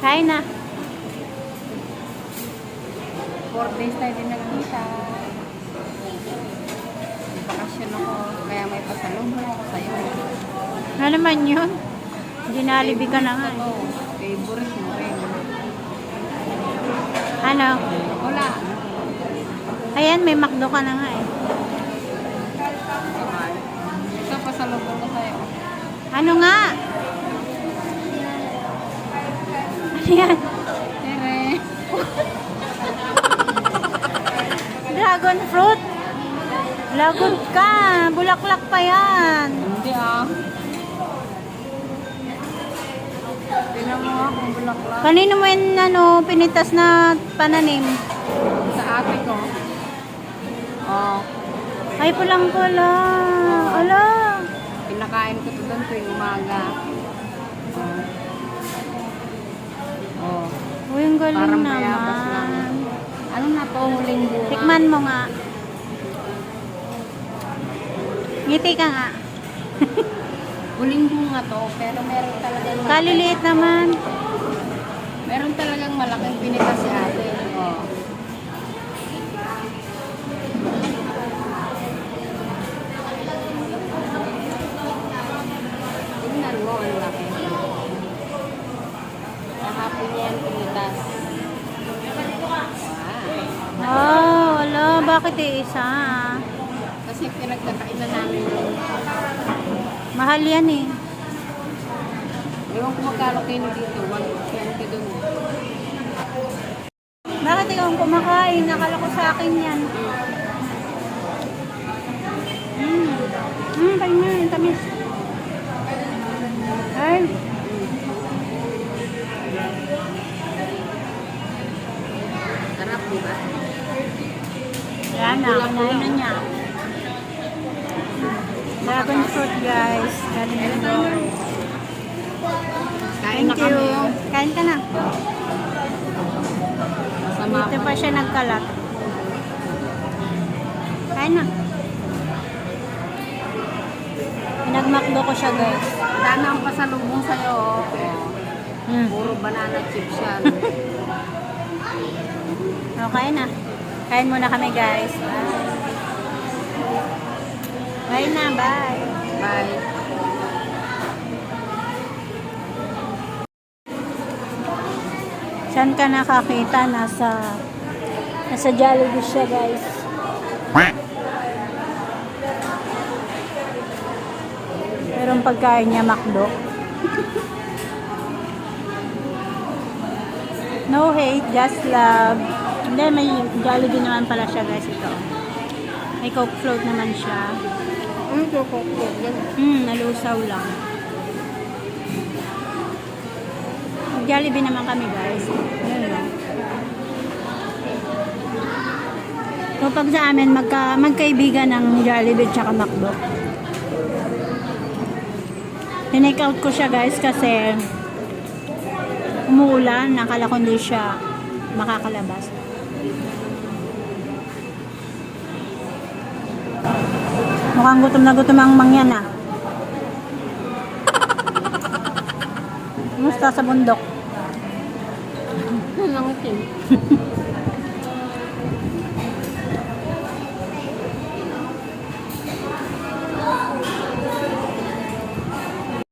Kain na. Four days tayo din nagkita. Bakasyon ako, kaya may pasalubong ako sa'yo. Ano naman yun? Ginalibi ka na nga. eh. Favorite mo rin. Ano? Wala. Ayan, may McDo ka na nga eh. Ito, pasalubong ko sa'yo. Ano nga? Yan? Tere. Dragon fruit. Lagot ka. Bulaklak pa yan. Hindi ah. Tingnan mo ah, kung bulaklak. Kanino mo yan, ano, pinitas na pananim? Sa ate ko. Oh, Ay, pulang pula. Ala. pinakain ko to doon tuwing umaga. Galing Parang mayabas lang. naman. Ano na to, huling bunga? Tikman mo nga. Ngiti ka nga. Huling bunga to, pero meron talagang Kaliliit naman. meron talagang malaking pinita si ate. Oh. Tingnan mo, ang laki. Kahapon niya pinitas. Wow. Oh, ala. Bakit isa? Kasi pinagkakainan namin Mahal yan eh. Ewan ko magkano kayo dito, 120 doon. Bakit ikaw kumakain? Nakala ko sa akin yan. Mm. Mm, kain Yan na. Kinain na niya. Dragon fruit guys. Galing Mindoro. Kain na Thank you. Kain ka na. Masama Dito pa. siya nagkalat. Kain na. Pinagmakdo ko siya guys. Dami ang pasalubong sa'yo. Oh. Mm. Puro banana chips yan. Okay na. Kain muna kami guys. Bye. Bye na, bye. Bye. Saan ka nakakita? Nasa nasa Jollibee siya guys. Pero ang pagkain niya McDo. No hate, just love. Hindi, may Jollibee naman pala siya guys ito. May Coke float naman siya. Ano ito ko? Hmm, nalusaw lang. Jollibee naman kami guys. Ayun lang. So pag sa amin, magka, magkaibigan ng Jollibee tsaka McDo. Tinake out ko siya guys kasi umuulan, nakala ko hindi siya makakalabas. Mukhang gutom na gutom ang mangyan ah. Kumusta sa bundok? Ang itim.